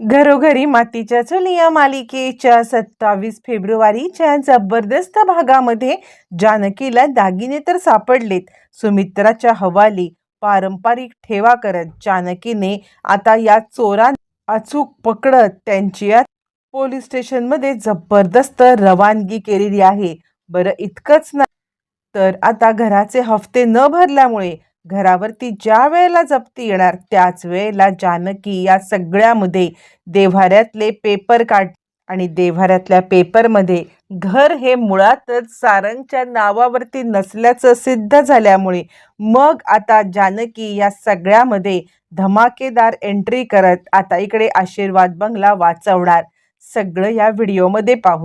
घरोघरी मातीच्या चुली या मालिकेच्या सत्तावीस फेब्रुवारीच्या जबरदस्त भागामध्ये जानकीला दागिने तर सापडलेत. सुमित्राच्या हवाली पारंपरिक ठेवा करत जानकीने आता या चोरां अचूक पकडत त्यांची या पोलीस स्टेशनमध्ये जबरदस्त रवानगी केलेली आहे. बरं इतकंच नाही तर आता घराचे हफ्ते न भरल्यामुळे घरावरती ज्या वेळेला जप्ती येणार त्याच वेळेला जानकी या सगळ्यामध्ये देव्हाऱ्यातले पेपर काढ आणि देव्हाऱ्यातल्या पेपरमध्ये घर हे मुळातच सारंगच्या नावावरती नसल्याचं सिद्ध झाल्यामुळे मग आता जानकी या सगळ्यामध्ये धमाकेदार एंट्री करत आता इकडे आशीर्वाद बंगला वाचवणार. सगळं या व्हिडिओमध्ये पाहू.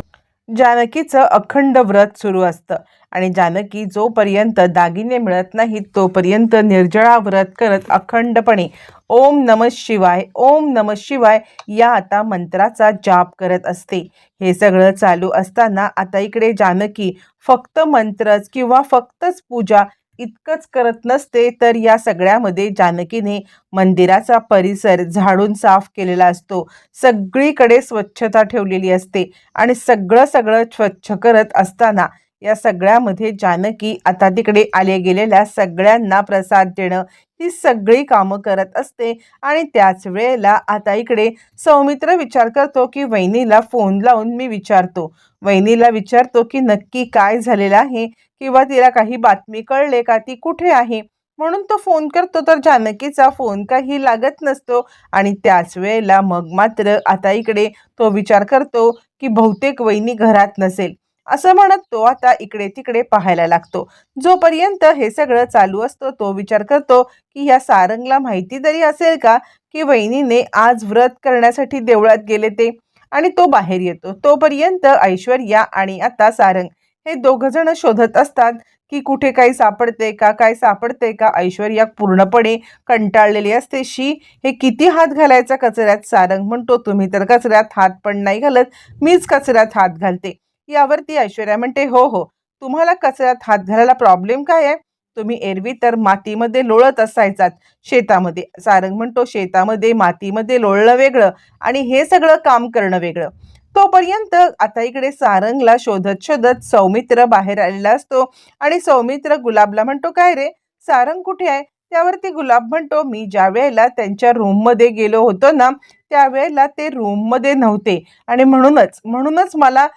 जानकीचं अखंड व्रत सुरू असतं. आणि जानकी जोपर्यंत दागिने मिळत नाहीत तोपर्यंत निर्जळा व्रत करत अखंडपणे ओम नम शिवाय ओम नम शिवाय या आता मंत्राचा जाप करत असते. हे सगळं चालू असताना आता इकडे जानकी फक्त मंत्रच किंवा फक्तच पूजा इतकंच करत नसते तर या सगळ्यामध्ये जानकीने मंदिराचा परिसर झाडून साफ केलेला असतो. सगळीकडे स्वच्छता ठेवलेली असते आणि सगळं सगळं स्वच्छ करत असताना या सगळ्यामध्ये जानकी आता तिकडे आले गेलेल्या सगळ्यांना प्रसाद देणं ही सगळी कामं करत असते. आणि त्याच वेळेला आता इकडे सौमित्र विचार करतो की वहिनीला फोन लावून मी विचारतो. वहिनीला विचारतो की नक्की काय झालेलं आहे? किंवा तिला काही बातमी कळले का? ती कुठे आहे? म्हणून तो फोन करतो तर जानकीचा फोन काही लागत नसतो. आणि त्याच वेळेला मग मात्र आता इकडे तो विचार करतो की बहुतेक वहिनी घरात नसेल. असं म्हणत तो आता इकडे तिकडे पाहायला लागतो. जोपर्यंत हे सगळं चालू असतो तो विचार करतो की ह्या सारंगला माहिती तरी असेल का की वहिनीने आज व्रत करण्यासाठी देवळात गेले ते? आणि तो बाहेर येतो. तोपर्यंत ऐश्वर्या आणि आता सारंग हे दोघ जण शोधत असतात की कुठे काही सापडते का काय सापडते का? ऐश्वर्या पूर्णपणे कंटाळलेली असते. शी हे किती हात घालायचा कचऱ्यात? सारंग म्हणतो तुम्ही तर कचऱ्यात हात पण नाही घालत मीच कचऱ्यात हात घालते. यावरती ऐश्वर्या म्हणते हो हो तुम्हाला कचऱ्यात हात घालायला प्रॉब्लेम काय आहे? तुम्ही एरवी तर मातीमध्ये लोळत असायचात. शेतामध्ये सारंग म्हणतो शेतामध्ये मातीमध्ये लोळणं वेगळं आणि हे सगळं काम करणं वेगळं. तोपर्यंत आता इकडे सारंगला शोधत शोधत सौमित्र बाहेर आलेला असतो आणि सौमित्र गुलाबला म्हणतो काय रे सारंग कुठे आहे? त्यावरती गुलाब म्हणतो मी ज्या वेळेला त्यांच्या रूममध्ये गेलो होतो ना त्यावेळेला ते रूममध्ये नव्हते. आणि म्हणूनच म्हणूनच मला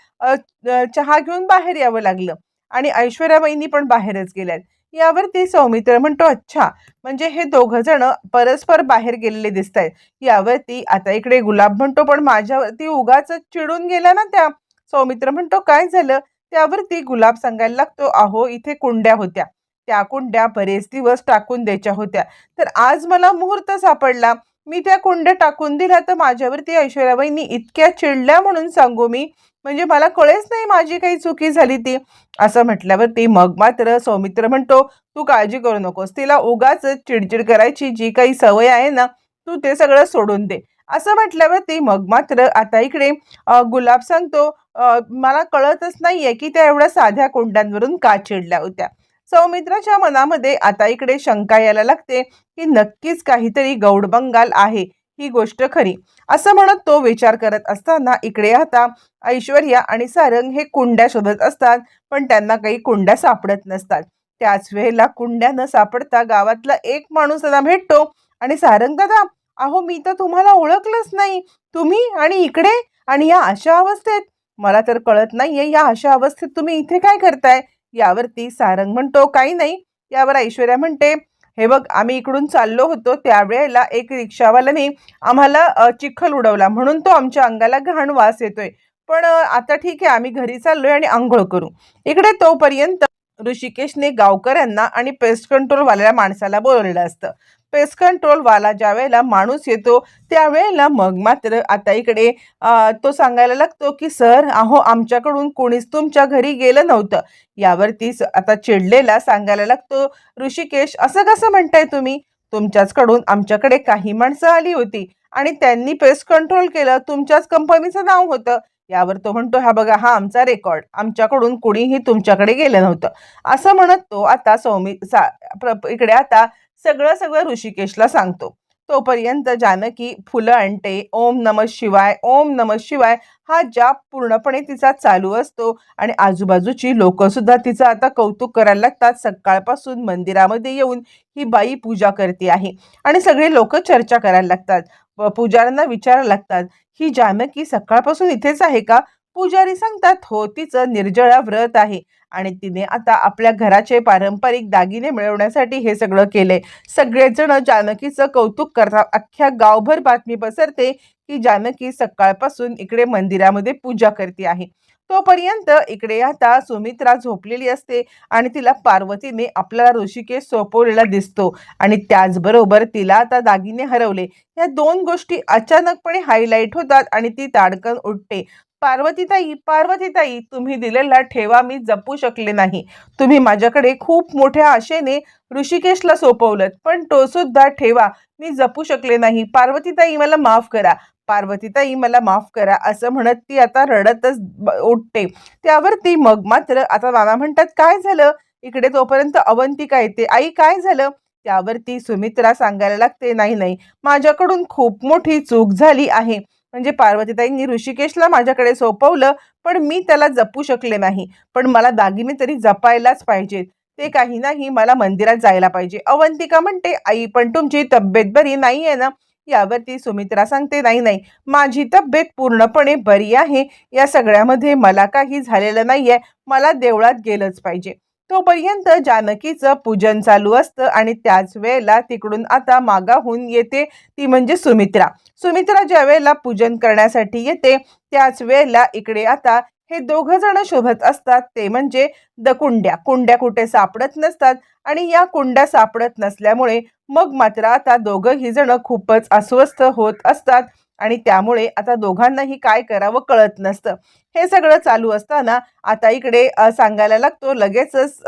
चहा घेऊन बाहेर यावं लागलं. आणि ऐश्वर्याबाईंनी पण बाहेरच गेल्यात. यावरती सौमित्र म्हणतो अच्छा म्हणजे हे दोघं जण परस्पर बाहेर गेलेले दिसत आहेत यावरती आता इकडे गुलाब म्हणतो पण माझ्यावरती उगाच चिडून गेला ना त्या. सौमित्र म्हणतो काय झालं? त्यावरती गुलाब सांगायला लागतो अहो इथे कुंड्या होत्या. त्या कुंड्या बरेच दिवस टाकून द्यायच्या होत्या. तर आज मला मुहूर्त सापडला. मी त्या कुंड्या टाकून दिल्या तर माझ्यावरती ऐश्वर्याबाईंनी इतक्या चिडल्या म्हणून सांगू मी. म्हणजे मला कळेच नाही माझी काही चुकी झाली ती. असं म्हटल्यावरती मग मात्र सौमित्र म्हणतो तू काळजी करू नकोस. तिला उगाच चिडचिड करायची जी काही सवय आहे ना तू ते सगळं सोडून दे. असं म्हटल्यावरती मग मात्र आता इकडे गुलाब सांगतो मला कळतच नाहीये की त्या एवढ्या साध्या कुंड्यांवरून का चिडल्या होत्या? सौमित्राच्या मनामध्ये आता इकडे शंका यायला लागते की नक्कीच काहीतरी गौड बंगाल आहे ही गोष्ट खरी. असं म्हणत तो विचार करत असताना इकडे आता ऐश्वर्या आणि सारंग हे कुंड्या शोधत असतात पण त्यांना काही कुंड्या सापडत नसतात. त्याच वेळेला कुंड्या न सापडता गावातला एक माणूस त्यांना भेटतो आणि सारंग दादा अहो मी तर तुम्हाला ओळखलंच नाही. तुम्ही आणि इकडे आणि या अशा अवस्थेत? मला तर कळत नाहीये या अशा अवस्थेत तुम्ही इथे काय करताय? यावरती सारंग म्हणतो काही नाही. यावर ऐश्वर्या म्हणते हे बघ आम्ही इकडून चाललो होतो त्यावेळेला एक रिक्षावाल्याने आम्हाला चिखल उडवला. म्हणून तो आमच्या अंगाला घाण वास येतोय. पण आता ठीक आहे आम्ही घरी चाललोय आणि आंघोळ करू. इकडे तोपर्यंत ऋषिकेशने गावकऱ्यांना आणि पेस्ट कंट्रोलवाल्या माणसाला बोलवलेलं असतं. पेस्ट कंट्रोलवाला ज्या वेळेला माणूस येतो त्यावेळेला मग मात्र आता इकडे तो सांगायला लागतो की सर अहो आमच्याकडून कोणीच तुमच्या घरी गेलं नव्हतं. यावरती स- आता चिडलेला सांगायला लागतो ऋषिकेश असं कसं म्हणताय तुम्ही? तुमच्याचकडून आमच्याकडे काही माणसं आली होती आणि त्यांनी पेस्ट कंट्रोल केलं तुमच्याच कंपनीचं नाव होतं. यावर तो म्हणतो हा बघा हा आमचा रेकॉर्ड आमच्याकडून कुणीही तुमच्याकडे गेलं नव्हतं. असं म्हणत तो आता सौमी सा प्र- इकडे आता सगळं सगळं ऋषिकेशला सांगतो. तोपर्यंत जानकी फुलं आणते ओम नम शिवाय ओम नम शिवाय हा जाप पूर्णपणे तिचा चालू असतो आणि आजूबाजूची लोकंसुद्धा तिचं आता कौतुक करायला लागतात. सकाळपासून मंदिरामध्ये येऊन ही बाई पूजा करते आहे आणि सगळे लोक चर्चा करायला लागतात. व पुजाऱ्यांना विचारायला लागतात ही जानकी सकाळपासून इथेच आहे का? पुजारी सांगतात हो तिचं निर्जळा व्रत आहे. आणि तिने आता आपल्या घराचे पारंपरिक दागिने मिळवण्यासाठी हे सगळं केलंय सगळेजण जानकीचं कौतुक करतात. अख्ख्या गावभर बातमी पसरते की जानकी सकाळपासून इकडे मंदिरामध्ये पूजा करते आहे. तोपर्यंत इकडे आता सुमित्रा झोपलेली असते आणि तिला पार्वतीने आपल्याला ऋषिकेश सोपवलेला दिसतो. आणि त्याचबरोबर तिला आता दागिने हरवले. या दोन गोष्टी अचानकपणे हायलाईट होतात आणि ती ताडकन उठते. पार्वतीताई पार्वतीताई तुम्ही दिलेला ठेवा मी जपू शकले नाही. तुम्ही माझ्याकडे खूप मोठ्या आशेने ऋषिकेशला सोपवलं पण तो सुद्धा ठेवा मी जपू शकले नाही. पार्वतीताई मला माफ करा. पार्वतीताई मला माफ करा. असं म्हणत ती आता रडतच उठते. त्यावर त्यावरती मग मात्र आता नाना म्हणतात काय झालं? इकडे तोपर्यंत अवंतिका येते. आई काय झालं? त्यावरती सुमित्रा सांगायला लागते नाही नाही. माझ्याकडून खूप मोठी चूक झाली आहे. म्हणजे पार्वतीताईंनी ऋषिकेशला माझ्याकडे सोपवलं पण मी त्याला जपू शकले नाही. पण मला दागिने तरी जपायलाच पाहिजेत. ते काही नाही मला मंदिरात जायला पाहिजे. अवंतिका म्हणते आई पण तुमची तब्येत बरी नाही आहे ना? यावरती सुमित्रा सांगते नाही नाही. माझी तब्येत पूर्णपणे बरी आहे. या सगळ्यामध्ये मला काही झालेलं नाही आहे मला देवळात गेलंच पाहिजे. तोपर्यंत जानकीचं पूजन चालू असतं आणि त्याच वेळेला तिकडून आता मागाहून येते ती म्हणजे सुमित्रा. सुमित्रा ज्या वेळेला पूजन करण्यासाठी येते त्याच वेळेला इकडे आता हे दोघं जण शोधत असतात ते म्हणजे द कुंड्या. कुंड्या कुठे सापडत नसतात आणि या कुंड्या सापडत नसल्यामुळे मग मात्र आता दोघंही जण खूपच अस्वस्थ होत असतात. आणि त्यामुळे आता दोघांनाही काय करावं कळत नसतं. हे सगळं चालू असताना आता इकडे सांगायला लागतो लगेचच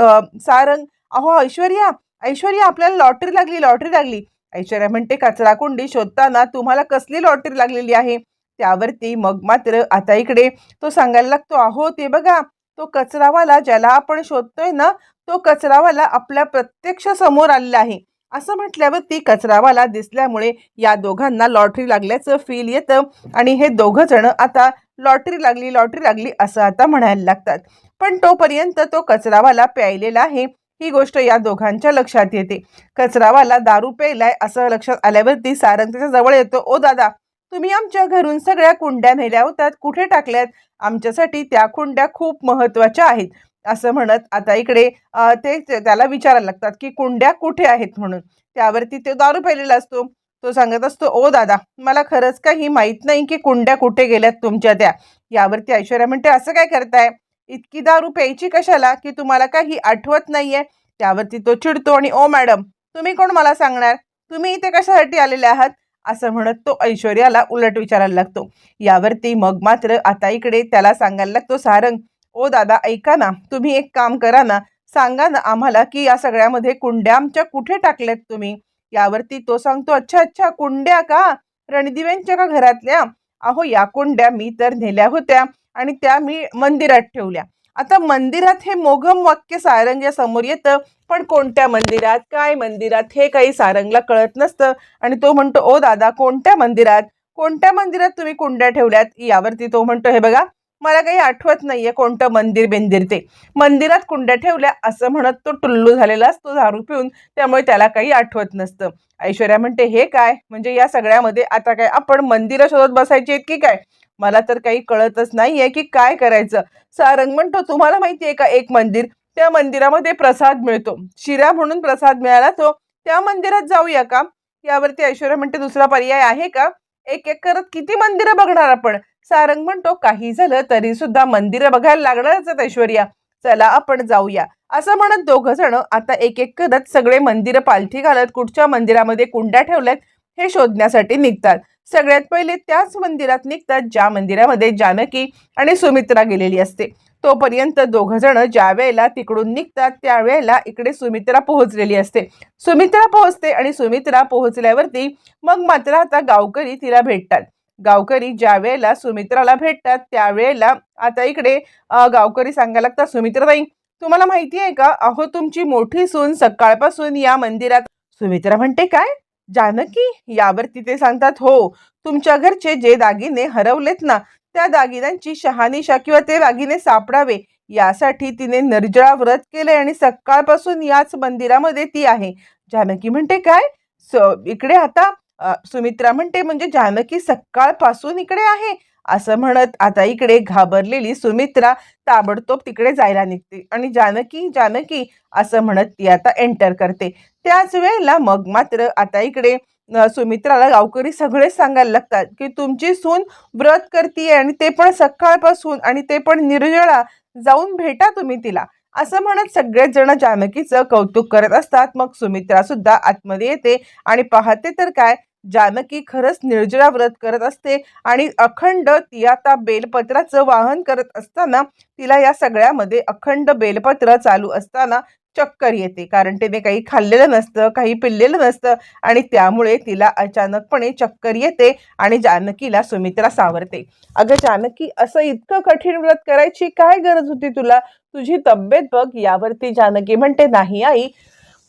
सारंग अहो ऐश्वर्या ऐश्वर्या आपल्याला लॉटरी लागली लॉटरी लागली. ऐश्वर्या म्हणते कचरा कुंडी शोधताना तुम्हाला कसली लॉटरी लागलेली आहे? त्यावरती मग मात्र आता इकडे तो सांगायला लागतो अहो ते बघा तो कचरावाला ज्याला आपण शोधतोय ना तो कचरावाला आपल्या प्रत्यक्ष समोर आलेला आहे. असं म्हटल्यावर ती कचरावाला दिसल्यामुळे या दोघांना लॉटरी लागल्याचं फील येतं. आणि हे दोघं जण आता लॉटरी लागली लॉटरी लागली असं आता म्हणायला लागतात. पण तोपर्यंत तो कचरावाला प्यायलेला आहे. ही गोष्ट या दोघांच्या लक्षात येते. कचरावाला दारू प्यायलाय असं लक्षात आल्यावरती सारंग त्याच्याजवळ येतो. ओ दादा तुम्ही आमच्या घरून सगळ्या कुंड्या नेल्या होत्यात कुठे टाकल्यात? आमच्यासाठी त्या कुंड्या खूप महत्त्वाच्या आहेत. असं म्हणत आता इकडे ते त्याला विचारायला लागतात की कुंड्या कुठे आहेत म्हणून. त्यावरती तो दारू प्यायलेला असतो. तो सांगत असतो ओ दादा मला खरंच काही माहीत नाही की कुंड्या कुठे गेल्यात तुमच्या त्या. यावरती ऐश्वर्या म्हणते असं काय करताय? इतकी दारू प्यायची कशाला? की तुम्हाला काही आठवत नाहीये? त्यावरती तो चिडतो आणि ओ मॅडम तुम्ही कोण मला सांगणार? तुम्ही इथे कशासाठी आलेले आहात? असं म्हणत तो ऐश्वर्याला उलट विचारायला लागतो. यावरती मग मात्र आता इकडे त्याला सांगायला लागतो सारंग ओ दादा ऐका ना तुम्ही एक काम करा ना सांगा ना आम्हाला की या सगळ्यामध्ये कुंड्या आमच्या कुठे टाकल्यात तुम्ही? यावरती तो सांगतो अच्छा अच्छा कुंड्या का? रणदिव्यांच्या का घरातल्या? अहो या कुंड्या मी तर नेल्या होत्या आणि त्या मी मंदिरात ठेवल्या. आता मंदिरात हे मोघम वाक्य सारंगच्या समोर येतं पण कोणत्या मंदिरात काय मंदिरात हे काही सारंगला कळत नसतं. आणि तो म्हणतो ओ दादा कोणत्या मंदिरात? कोणत्या मंदिरात तुम्ही कुंड्या ठेवल्यात? यावरती तो म्हणतो हे बघा मला काही आठवत नाहीये कोणतं मंदिर बेंदिर ते. मंदिरात कुंड्या ठेवल्या असं म्हणत तो टुल्लू झालेला असतो दारू पिऊन. त्यामुळे त्याला काही आठवत नसतं. ऐश्वर्या म्हणते हे काय? म्हणजे या सगळ्यामध्ये आता काय आपण मंदिरं शोधत बसायची आहेत की काय? मला तर काही कळतच नाहीये की काय करायचं. सारंग म्हणतो तुम्हाला माहिती आहे का एक मंदिर? त्या मंदिरामध्ये प्रसाद मिळतो. शिरा म्हणून प्रसाद मिळाला तो. त्या मंदिरात जाऊया का? यावरती ऐश्वर्या म्हणते दुसरा पर्याय आहे का? एक एक करत किती मंदिरं बघणार आपण? सारंग म्हणतो काही झालं तरी सुद्धा मंदिरं बघायला लागणारच आहेत ऐश्वर्या. चला आपण जाऊया. असं म्हणत दोघं जण आता एक एक करत सगळे मंदिरं पालथी घालत कुठच्या मंदिरामध्ये कुंड्या ठेवल्यात हे शोधण्यासाठी निघतात. सगळ्यात पहिले त्याच मंदिरात निघतात ज्या मंदिरामध्ये जानकी आणि सुमित्रा गेलेली असते. तोपर्यंत दोघं जण ज्या वेळेला तिकडून निघतात त्यावेळेला इकडे सुमित्रा पोहोचलेली असते. सुमित्रा पोहोचते आणि सुमित्रा पोहोचल्यावरती मग मात्र आता गावकरी तिला भेटतात. गावकरी ज्या वेळेला सुमित्राला भेटतात त्यावेळेला आता इकडे गावकरी सांगायला लागतात सुमित्राताई तुम्हाला माहिती आहे का? अहो तुमची मोठी सून सकाळपासून या मंदिरात सुमित्रा म्हणते काय? जानकी? यावरती ते सांगतात हो तुमच्या घरचे जे दागिने हरवलेत ना त्या दागिन्यांची शहानिशा किंवा ते दागिने सापडावे यासाठी तिने निर्जळा व्रत केले आणि सकाळपासून याच मंदिरामध्ये ती आहे. जानकी म्हणते काय? स इकडे आता सुमित्रा म्हणते म्हणजे जानकी सकाळपासून इकडे आहे. असं म्हणत आता इकडे घाबरलेली सुमित्रा ताबडतोब तिकडे जायला निघते आणि जानकी जानकी असं म्हणत ती आता एंटर करते. त्याच वेळेला मग मात्र आता इकडे सुमित्राला गावकरी सगळेच सांगायला लागतात की तुमची सून व्रत करते आणि ते पण सकाळपासून आणि ते पण निर्जळा जाऊन भेटा तुम्ही तिला. असं म्हणत सगळेच जण जानकीचं कौतुक करत असतात. मग सुमित्रा सुद्धा आतमध्ये येते आणि पाहते तर काय जानकी खरंच निर्जळा व्रत करत असते आणि अखंड ती आता बेलपत्राचं वाहन करत असताना तिला या सगळ्यामध्ये अखंड बेलपत्र चालू असताना चक्कर येते. कारण तिने काही खाल्लेलं नसतं काही पिल्लेलं नसतं आणि त्यामुळे तिला अचानकपणे चक्कर येते आणि जानकीला सुमित्रा सावरते. अगं जानकी असं इतकं कठीण व्रत करायची काय गरज होती तुला? तुझी तब्येत बघ यावरती जानकी म्हणते नाही आई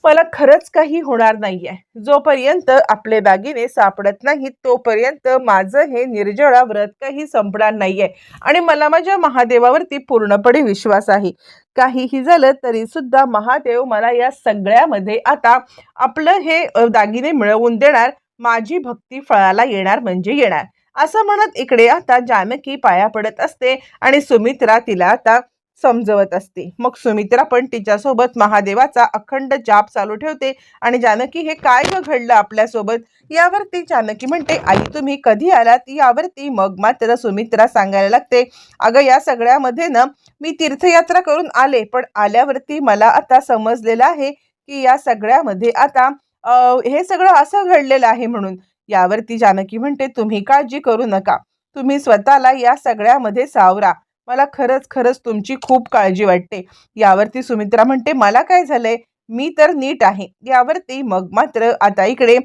मला खरंच काही होणार नाहीये. जोपर्यंत आपले दागिने सापडत नाहीत तोपर्यंत माझं हे निर्जळा व्रत काही संपणार नाहीये. आणि मला माझ्या महादेवावरती पूर्णपणे विश्वास आहे. काहीही झालं तरी सुद्धा महादेव मला या सगळ्यामध्ये आता आपलं हे दागिने मिळवून देणार माझी भक्ती फळाला येणार म्हणजे येणार. असं म्हणत इकडे आता जानकी पाया पडत असते आणि सुमित्रा तिला आता समजवत असते. मग सुमित्रा पण तिच्यासोबत महादेवाचा अखंड जाप चालू ठेवते आणि जानकी हे काय ग घडलं आपल्यासोबत? यावरती जानकी म्हणते आई तुम्ही कधी आलात? यावरती मग मात्र सुमित्रा सांगायला लागते अगं या सगळ्यामध्ये ना मी तीर्थयात्रा करून आले पण आल्यावरती मला आता समजलेलं आहे की या सगळ्यामध्ये आता हे सगळं असं घडलेलं आहे म्हणून. यावरती जानकी म्हणते तुम्ही काळजी करू नका. तुम्ही स्वतःला या सगळ्यामध्ये सावरा. मला खरंच खरंच तुमची खूप काळजी वाटते. यावरती सुमित्रा म्हणते मला काय झालंय? मी तर नीट आहे. यावरती मग मात्र आता इकडे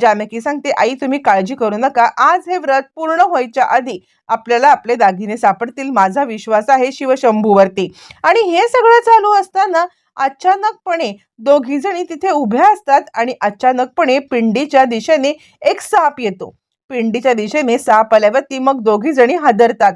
जानकी सांगते आई तुम्ही काळजी करू नका. आज हे व्रत पूर्ण व्हायच्या आधी आपल्याला आपले दागिने सापडतील. माझा विश्वास आहे शिवशंभूवरती. आणि हे सगळं चालू असताना अचानकपणे दोघी जणी तिथे उभ्या असतात आणि अचानकपणे पिंडीच्या दिशेने एक साप येतो. पिंडीच्या दिशेने साप आल्यावरती मग दोघी जणी हादरतात.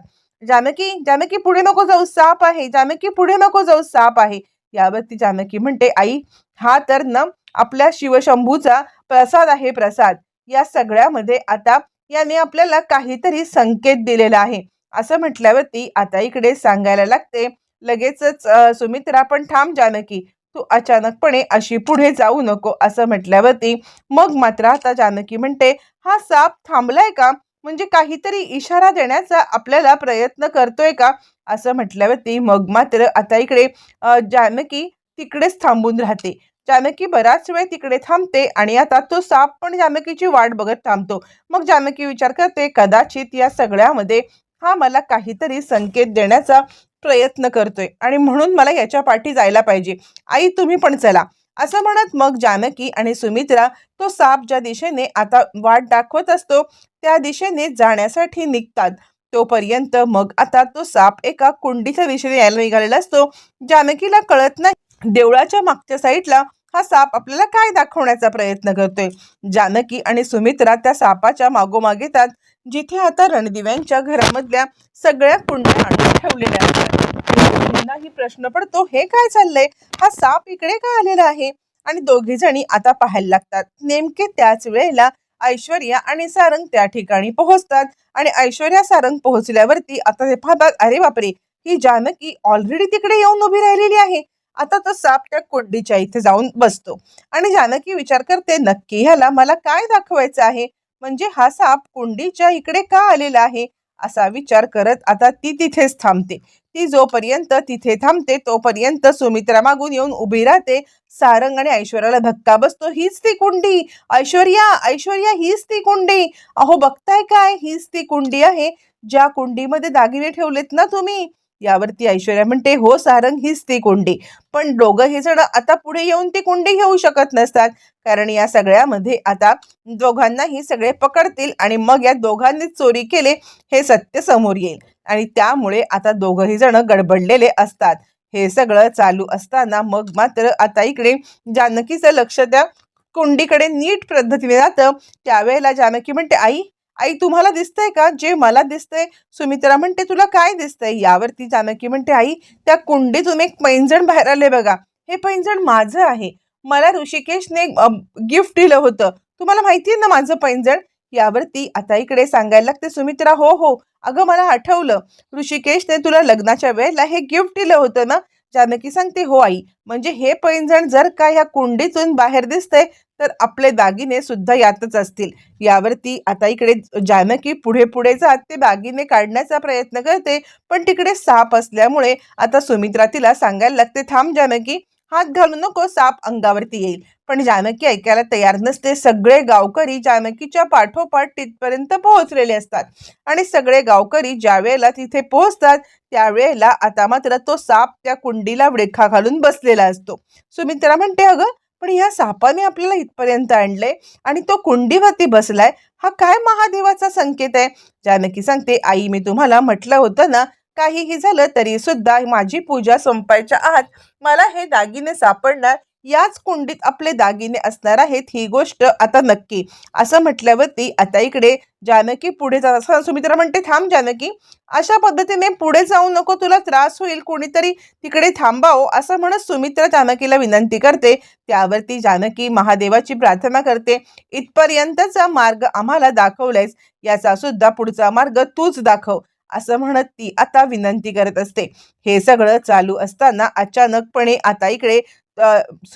जानकी जानकी पुढे नको जाऊ साप आहे. जानकी पुढे नको जाऊ साप आहे. यावरती जानकी म्हणते आई हा तर न आपल्या शिवशंभूचा प्रसाद आहे प्रसाद. या सगळ्यामध्ये आता याने आपल्याला काहीतरी संकेत दिलेला आहे. असं म्हटल्यावरती आता इकडे सांगायला लागते लगेचच सुमित्रा पण थांब जानकी तू अचानकपणे अशी पुढे जाऊ नको. असं म्हटल्यावरती मग मात्र आता जानकी म्हणते हा साप थांबलाय का? म्हणजे काहीतरी इशारा देण्याचा आपल्याला प्रयत्न करतोय का? असं म्हटल्यावरती मग मात्र आता इकडे जानकी तिकडेच थांबून राहते. जानकी बराच वेळ तिकडे थांबते आणि आता तो साप पण जानकीची वाट बघत थांबतो. मग जानकी विचार करते कदाचित या सगळ्यामध्ये हा मला काहीतरी संकेत देण्याचा प्रयत्न करतोय आणि म्हणून मला याच्या पाठी जायला पाहिजे. आई तुम्ही पण चला. असं म्हणत मग जानकी आणि सुमित्रा तो साप ज्या दिशेने आता वाट दाखवत असतो त्या दिशेने जाण्यासाठी निघतात. तोपर्यंत मग आता तो साप एका कुंडीच्या दिशेने यायला निघालेला असतो जानकीला कळत नाही. देवळाच्या मागच्या साईडला हा साप आपल्याला काय दाखवण्याचा प्रयत्न करतोय? जानकी आणि सुमित्रा त्या सापाच्या मागोमाग येतात जिथे आता रणदिव्यांच्या घरामधल्या सगळ्या कुंड्या आणून ठेवलेल्या असतात. दोघींनाही प्रश्न पडतो हे काय चाललंय? हा साप इकडे का आलेला आहे? आणि दोघी जणी आता पाहायला लागतात. नेमके त्याच वेळेला ऐश्वर्या आणि सारंग त्या ठिकाणी पोहोचतात. आणि ऐश्वर्या सारंग पोहोचल्यावरती आता ते पाहतात अरे बापरे! ही जानकी ऑलरेडी तिकडे येऊन उभी राहिलेली आहे. आता तो साप त्या कोंडीच्या इथे जाऊन बसतो. आणि जानकी विचार करते नक्की ह्याला मला काय दाखवायचं आहे? म्हणजे हा साप कुंडीच्या इकडे का आलेला आहे? असा विचार करत आता ती तिथेच थांबते. ती जोपर्यंत तिथे थांबते तोपर्यंत सुमित्रा मागून येऊन उभी राहते. सारंग आणि ऐश्वर्याला धक्का बसतो हीच ती कुंडी! ऐश्वर्या! ऐश्वर्या हीच ती कुंडी! अहो बघताय काय? हीच ती कुंडी आहे. ज्या कुंडीमध्ये दागिने ठेवलेत ना तुम्ही यावरती ऐश्वर्या म्हणते हो सारंग हीच ती कुंडी. पण दोघं हे जण आता पुढे येऊन ती कुंडी घेऊ शकत नसतात. कारण या सगळ्यामध्ये आता दोघांनाही सगळे पकडतील आणि मग या दोघांनी चोरी केले हे सत्य समोर येईल. आणि त्यामुळे आता दोघंही जण गडबडलेले असतात. हे सगळं चालू असताना मग मात्र आता इकडे जानकीचं लक्ष त्या कुंडीकडे नीट पद्धतीने जातं. त्यावेळेला जानकी म्हणते आई आई तुम्हाला दिसतंय का? जे मला दिसतंय सुमित्रा म्हणते तुला काय दिसतंय? यावरती जानकी म्हणते आई त्या कुंडीतून एक पैंजण बाहेर आले बघा. हे पैंजण माझं आहे. मला ऋषिकेशने गिफ्ट दिलं होतं. तुम्हाला माहिती आहे ना माझं पैंजण? यावरती आता इकडे सांगायला लागते सुमित्रा हो हो. अगं मला आठवलं. ऋषिकेशने तुला लग्नाच्या वेळेला हे गिफ्ट दिलं होतं ना? जानकी सांगते हो आई. म्हणजे हे पैंजण जर का ह्या कुंडीतून बाहेर दिसतंय तर आपले दागिने सुद्धा यातच असतील. यावरती आता इकडे जानकी पुढे पुढे जात ते दागिने काढण्याचा प्रयत्न करते पण तिकडे साप असल्यामुळे आता सुमित्रा तिला सांगायला लागते थांब जानकी हात घालू नको साप अंगावरती येईल. पण जानकी ऐकायला तयार नसते सगळे गावकरी जानकीच्या पाठोपाठ तिथपर्यंत पोहोचलेले असतात. आणि सगळे गावकरी ज्या वेळेला तिथे पोहोचतात त्यावेळेला आता मात्र तो साप त्या कुंडीला रेखा घालून बसलेला असतो. सुमित्रा म्हणते अगं पण ह्या सापाने आपल्याला इथपर्यंत आणले आणि तो कुंडीवरती बसलाय. हा काय महादेवाचा संकेत आहे? जानकी सांगते आई मी तुम्हाला म्हटलं होतं ना काहीही झालं तरी सुद्धा माझी पूजा संपायच्या आत. मला हे दागिने सापडणार याच कुंडीत आपले दागिने असणार आहेत ही गोष्ट आता नक्की. असं म्हटल्यावरती आता इकडे जानकी पुढे जात असताना सुमित्रा म्हणते थांब जानकी अशा पद्धतीने पुढे जाऊ नको तुला त्रास होईल कोणीतरी तिकडे थांबाव असं म्हणत सुमित्रा जानकीला विनंती करते. त्यावरती जानकी महादेवाची प्रार्थना करते इथपर्यंतचा मार्ग आम्हाला दाखवलायस याचा सुद्धा पुढचा मार्ग तूच दाखव असं म्हणत ती आता विनंती करत असते. हे सगळं चालू असताना अचानकपणे आता इकडे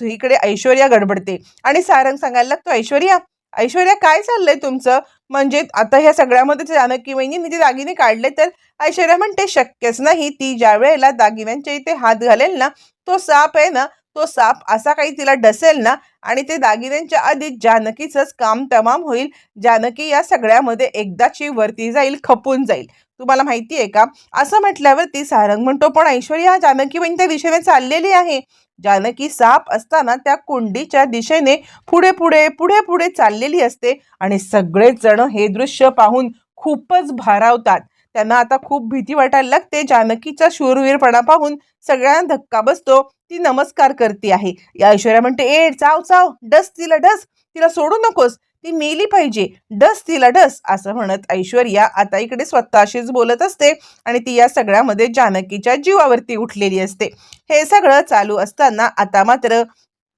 इकडे ऐश्वर्या गडबडते. आणि सारंग सांगायला लागतो ऐश्वर्या ऐश्वर्या काय चाललंय तुमचं? म्हणजे आता ह्या सगळ्यामध्ये जानकी वहिनी ते दागिने काढले तर ऐश्वर्या म्हणते शक्यच नाही ती ज्या वेळेला दागिन्यांच्या इथे हात घालेल ना तो साप आहे ना तो साप असा काही तिला डसेल ना आणि ते दागिन्यांच्या आधी जानकीचंच काम तमाम होईल जानकी या सगळ्यामध्ये एकदाची वरती जाईल खपून जाईल. तुम्हाला माहिती आहे का? असं म्हटल्यावरती सारंग म्हणतो पण ऐश्वर्या हा बहीण त्या दिशेने चाललेली आहे. जानकी साप असताना त्या कुंडीच्या दिशेने पुढे पुढे पुढे पुढे चाललेली असते आणि सगळेच जण हे दृश्य पाहून खूपच भारावतात. त्यांना आता खूप भीती वाटायला लागते. जानकीचा शूरवीरपणा पाहून सगळ्यांना धक्का बसतो. ती नमस्कार करते आहे. या ऐश्वर्या म्हणते ए चाव चाव डस तिला डस तिला सोडू नकोस. ती मेली पाहिजे. डस तिला डस असं म्हणत ऐश्वर्या आता इकडे स्वतःशीच बोलत असते आणि ती या सगळ्यामध्ये जानकीच्या जीवावरती उठलेली असते. हे सगळं चालू असताना आता मात्र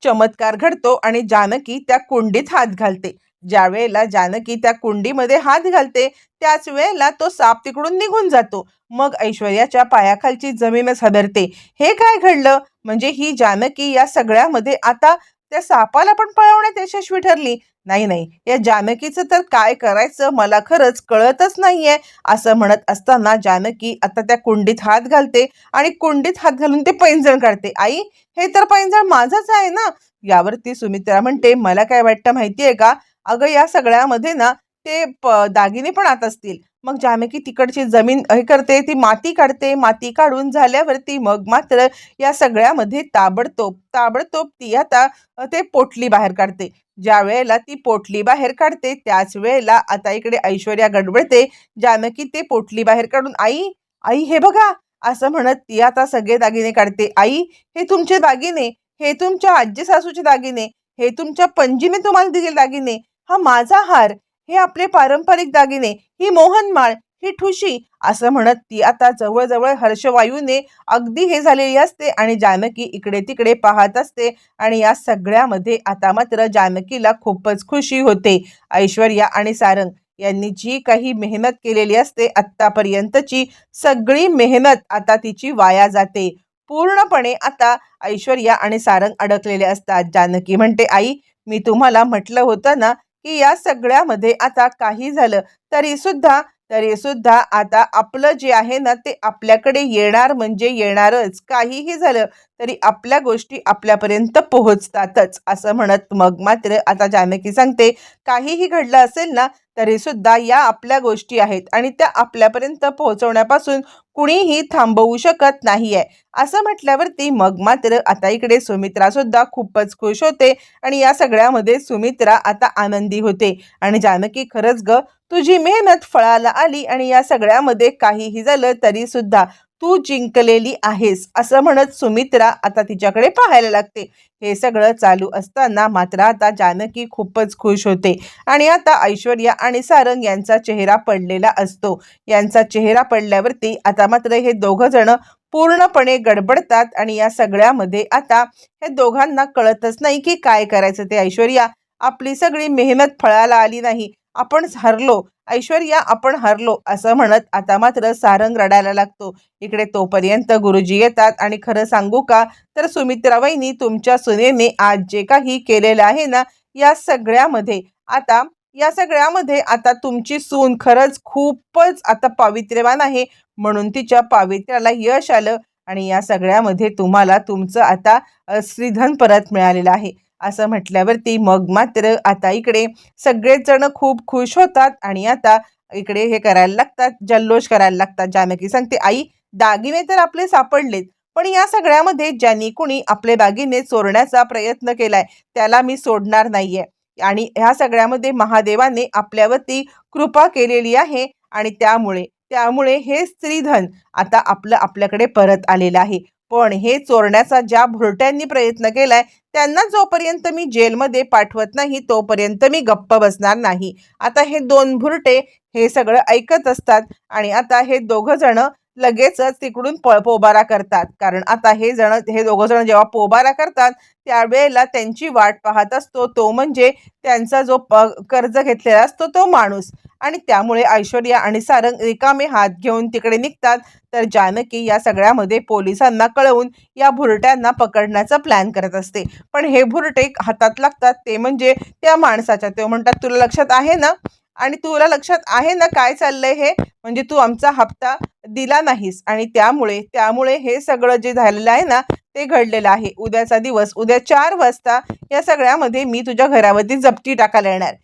चमत्कार घडतो आणि जानकी त्या कुंडीत हात घालते. ज्या वेळेला जानकी त्या कुंडीमध्ये हात घालते त्याच वेळेला तो साप तिकडून निघून जातो. मग ऐश्वर्याच्या पायाखालची जमीनच हदरते. हे काय घडलं? म्हणजे ही जानकी या सगळ्यामध्ये आता त्या सापाला पण पळवण्यात यशस्वी ठरली. नाही नाही या जानकीचं तर काय करायचं मला खरंच कळतच नाहीये असं म्हणत असताना जानकी आता त्या कुंडीत हात घालते आणि कुंडीत हात घालून ते पैंजण काढते. आई हे तर पैंजण माझंच आहे ना? यावरती सुमित्रा म्हणते मला काय वाटतं माहितीये का? अगं या सगळ्यामध्ये ना ते दागिने पण आत असतील. मग जानकी तिकडची जमीन हे करते ती माती काढते माती काढून झाल्यावरती मग मात्र या सगळ्यामध्ये ताबडतोब ताबडतोब ती आता ते पोटली बाहेर काढते. ज्या वेळेला ती पोटली बाहेर काढते त्याच वेळेला आता इकडे ऐश्वर्या गडबडते. जानकी ते पोटली बाहेर काढून आई आई हे बघा असं म्हणत ती आता सगळे दागिने काढते. आई हे तुमचे दागिने हे तुमच्या आजी सासूचे दागिने हे तुमच्या पणजीने तुम्हाला दिलेले दागिने हा माझा हार हे आपले पारंपरिक दागिने ही मोहनमाळ ही ठुशी असं म्हणत ती आता जवळजवळ हर्षवायूने अगदी हे झालेली असते आणि जानकी इकडे तिकडे पाहत असते आणि या सगळ्यामध्ये आता मात्र जानकीला खूपच खुशी होते. ऐश्वर्या आणि सारंग यांनी जी काही मेहनत केलेली असते आत्तापर्यंतची सगळी मेहनत आता तिची वाया जाते. पूर्णपणे आता ऐश्वर्या आणि सारंग अडकलेले असतात. जानकी म्हणते आई मी तुम्हाला म्हटलं होतं ना की या सगळ्यामध्ये आता काही झालं तरी सुद्धा तरी सुद्धा आता आपलं जे आहे ना ते आपल्याकडे येणार म्हणजे येणारच. काहीही झालं तरी आपल्या गोष्टी आपल्यापर्यंत पोहोचतातच असं म्हणत मग मात्र आता जानकी सांगते काहीही घडलं असेल ना तरी सुद्धा या आपल्या गोष्टी आहेत आणि त्या आपल्यापर्यंत पोहोचवण्यापासून कुणीही थांबवू शकत नाहीये. असं म्हटल्यावरती मग मात्र आता इकडे सुमित्रा सुद्धा खूपच खुश होते आणि या सगळ्यामध्ये सुमित्रा आता आनंदी होते आणि जानकी खरंच ग तुझी मेहनत फळाला आली आणि या सगळ्यामध्ये काहीही झालं तरी सुद्धा तू जिंकलेली आहेस असं म्हणत सुमित्रा आता तिच्याकडे पाहायला लागते. हे सगळं चालू असताना मात्र आता जानकी खूपच खुश होते. आणि आता ऐश्वर्या आणि सारंग यांचा चेहरा पडलेला असतो. यांचा चेहरा पडल्यावरती आता मात्र हे दोघं जण पूर्णपणे गडबडतात आणि या सगळ्यामध्ये आता हे दोघांना कळतच नाही की काय करायचं ते ऐश्वर्या. आपली सगळी मेहनत फळाला आली नाही. आपण हरलो ऐश्वर्या आपण हरलो असं म्हणत आता मात्र सारंग रडायला लागतो. इकडे तोपर्यंत गुरुजी येतात आणि खरं सांगू का तर सुमित्राबाईंनी तुमच्या सुनेने आज जे काही केलेलं आहे ना या सगळ्यामध्ये आता या सगळ्यामध्ये आता तुमची सून खरंच खूपच आता पावित्र्यवान आहे म्हणून तिच्या पावित्र्याला यश आलं आणि या सगळ्यामध्ये तुम्हाला तुमचं आता श्रीधन परत मिळालेलं आहे. असं म्हटल्यावरती मग मात्र आता इकडे सगळेच जण खूप खुश होतात आणि आता इकडे हे करायला लागतात जल्लोष करायला लागतात. जानकी सांगते आई दागिने तर आपले सापडलेत पण या सगळ्यामध्ये ज्यांनी कुणी आपले दागिने चोरण्याचा प्रयत्न केलाय त्याला मी सोडणार नाहीये. आणि ह्या सगळ्यामध्ये महादेवाने आपल्यावरती कृपा केलेली आहे आणि त्यामुळे त्यामुळे हे स्त्रीधन आता आपलं आपल्याकडे परत आलेलं आहे. पण हे चोरण्याचा ज्या भुरट्यांनी प्रयत्न केलाय त्यांना जोपर्यंत मी जेलमध्ये पाठवत नाही तोपर्यंत मी गप्प बसणार नाही. आता हे दोन भुरटे हे सगळं ऐकत असतात आणि आता हे दोघं जण लगेचच तिकडून पोबारा करतात. कारण आता हे जण हे दोघं जण जेव्हा पोबारा करतात त्यावेळेला त्यांची वाट पाहत असतो. तो म्हणजे त्यांचा जो प कर्ज घेतलेला असतो तो माणूस. आणि त्यामुळे ऐश्वर्या आणि सारंग रिकामे हात घेऊन तिकडे निघतात. तर जानकी या सगळ्यामध्ये पोलिसांना कळवून या भुरट्यांना पकडण्याचा प्लॅन करत असते. पण हे भुरटे हातात लागतात. ते म्हणजे त्या माणसाच्या ते म्हणतात तुला लक्षात आहे ना? आणि तुला लक्षात आहे ना काय चाललंय हे? म्हणजे तू आमचा हप्ता दिला नाहीस आणि त्यामुळे त्यामुळे हे सगळं जे झालेलं आहे ना ते घडलेलं आहे. उद्याचा दिवस उद्या चार वाजता या सगळ्यामध्ये मी तुझ्या घरावरती जप्ती टाकायला येणार.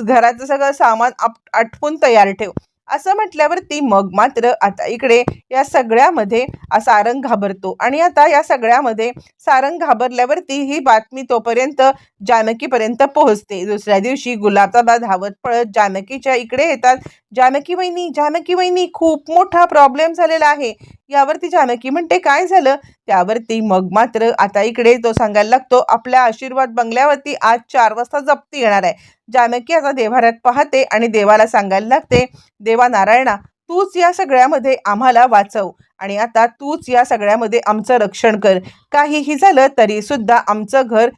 घराचं सगळं सामान आप आटपून तयार ठेव. असं म्हटल्यावरती मग मात्र आता इकडे या सगळ्यामध्ये सारंग घाबरतो. आणि आता या सगळ्यामध्ये सारंग घाबरल्यावरती ही बातमी तोपर्यंत जानकीपर्यंत पोहोचते. दुसऱ्या दिवशी गुलाबदादा धावत पळत जानकीच्या इकडे येतात. जानकी वहिनी जानकी वहिनी खूप मोठा प्रॉब्लेम झालेला आहे. यावरती जानकी म्हणते काय झालं? त्यावरती मग मात्र आता इकडे तो सांगायला लागतो आपल्या आशीर्वाद बंगल्यावरती आज चार वाजता जप्ती येणार आहे. जानकी आता देवाऱ्यात पाहते आणि देवाला सांगायला लागते देवा नारायणा तूच या सगळ्यामध्ये आम्हाला वाचव. आणि आता तूच या सगळ्यामध्ये आमचं रक्षण कर. काहीही झालं तरी सुद्धा आमचं घर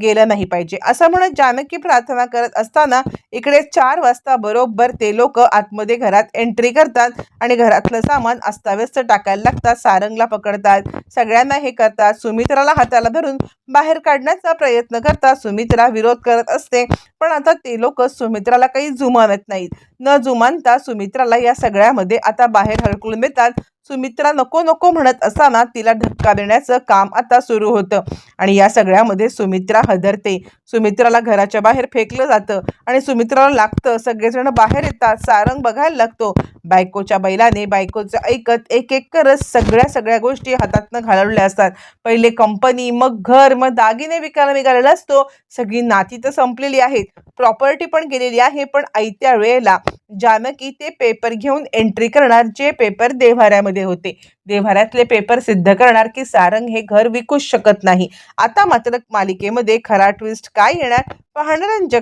गेलं नाही पाहिजे. असं म्हणत जानकी प्रार्थना करत असताना इकडे चार वाजता बरोबर ते लोक आतमध्ये घरात एंट्री करतात आणि घरातलं सामान अस्ताव्यस्त टाकायला लागतात सारंगला पकडतात. सगळ्यांना हे करतात. सुमित्राला हाताला धरून बाहेर काढण्याचा प्रयत्न करतात. सुमित्रा विरोध करत असते. पण आता ते लोक सुमित्राला काही जुमानत नाहीत. न जुमानता सुमित्राला या सगळ्यामध्ये आता बाहेर हळकून देतात सुमित्रा नको नको म्हणत असताना तिला धक्का देण्याचं काम आता सुरू होतं. आणि या सगळ्यामध्ये सुमित्रा हदरते. सुमित्राला घराच्या बाहेर फेकलं जातं आणि सुमित्राला लागतं. सगळेजण बाहेर येतात. सारंग बघायला लागतो. बायकोच्या बैलाने बायकोचं ऐकत एक एक करत सगळ्या सगळ्या गोष्टी हातातनं घालवल्या असतात. पहिले कंपनी मग घर मग दागिने विकायला निघालेला असतो. सगळी नाती तर संपलेली आहेत. प्रॉपर्टी पण गेलेली आहे पण ऐत्या वेळेला जानकी ते पेपर घेऊन एंट्री करणार जे पेपर देव्हाऱ्यामध्ये होते. देव्हाऱ्यातले पेपर सिद्ध करणार की सारंग हे घर विकूच शकत नाही. आता मात्र मालिकेमध्ये खरा ट्विस्ट काय येणार? पाहणाऱ्यांच्या